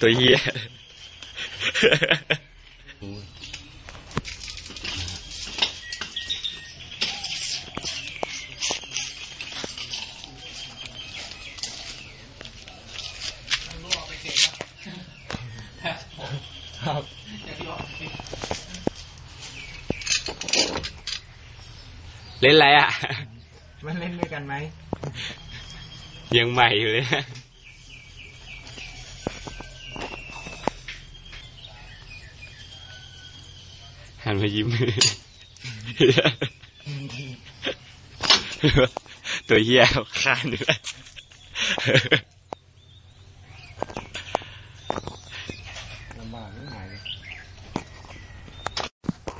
ตัวเหี้ยครับเล่นอะไรอะ มันเล่นด้วยกันไหม ยังใหม่อยู่เลยนะหันมายิ้ม ตัวเหี้ยคานอยู่แล้วลำบากไม่หายเลย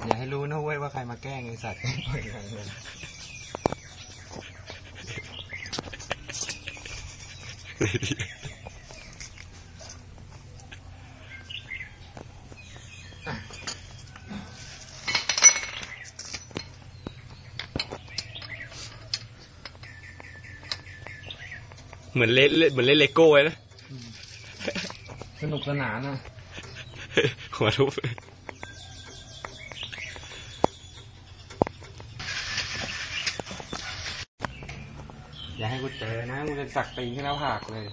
อย่าให้รู้นะเว้ยว่าใครมาแกล้งไอสัตว์ปล่อยกัน เลยเหมือนเล่นเหมือนเล่นเลโก้เลยนะ สนุกสนานอะ หัวทุบ อย่าให้กูเจอนะกูจะสักตีนขึ้นหน้าผากเลย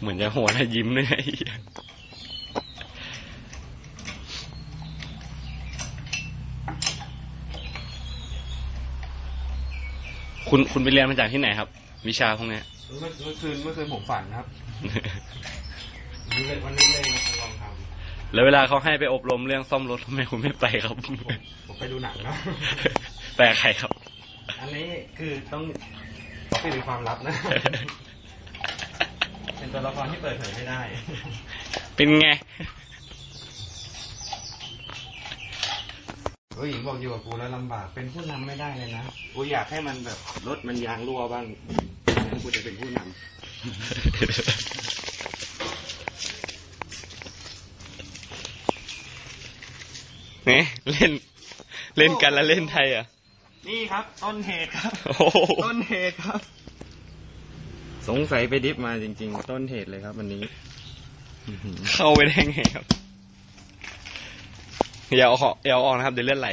เหมือนจะหัวแล้วยิ้มเลยไอ้เหี้ยคุณคุณไปเรียนมาจากที่ไหนครับ วิชาพวกเนี้ย เมื่อเมื่อคืนเมื่อคืนผมฝันครับ วันนี้เลยวันนี้เลยมาลองท แล้วเวลาเขาให้ไปอบรมเรื่องซ่อมรถทำไมคุณไม่ไปครับำผมผมไปดูหนังแล้วแปลใครครับ อันนี้คือต้องปิดเป็นความลับนะ เป็นตัวละครที่เปิดเผยไม่ได้ เป็นไงผู้หญิงบอกอยู่กับกูแล้วลำบากเป็นผู้นำไม่ได้เลยนะ กูอยากให้มันแบบรถมันยางรั่วบ้างแล้วกูจะเป็นผู้นำ เนี่ยเล่น เล่นกันแล้วเล่นไทยอะ นี่ครับ ต้นเหตุครับ โอ้โหต้นเหตุครับ สงสัยไปดิฟมาจริง ๆ ต้นเหตุเลยครับวันนี้ เข้าไปได้ไงครับ อย่าเอาออกอย่าเอาออกนะครับ เดี๋ยวเลือดไหล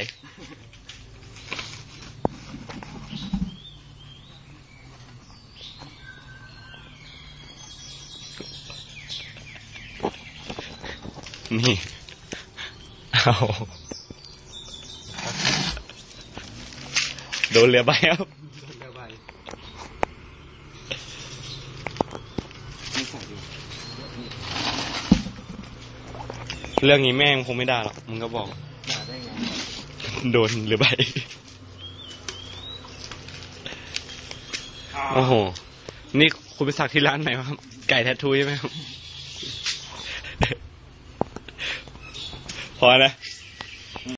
นี่ เอาโดนเรือใบครับไม่ใส่ดูเรื่องนี้แม่งคงไม่ได้หรอกมึงก็บอก ด่าได้ไงโดนเรือใบ โอ้โห นี่คุณไปสักที่ร้านไหนครับ ไก่แทททูใช่ไหมครับ พอนะ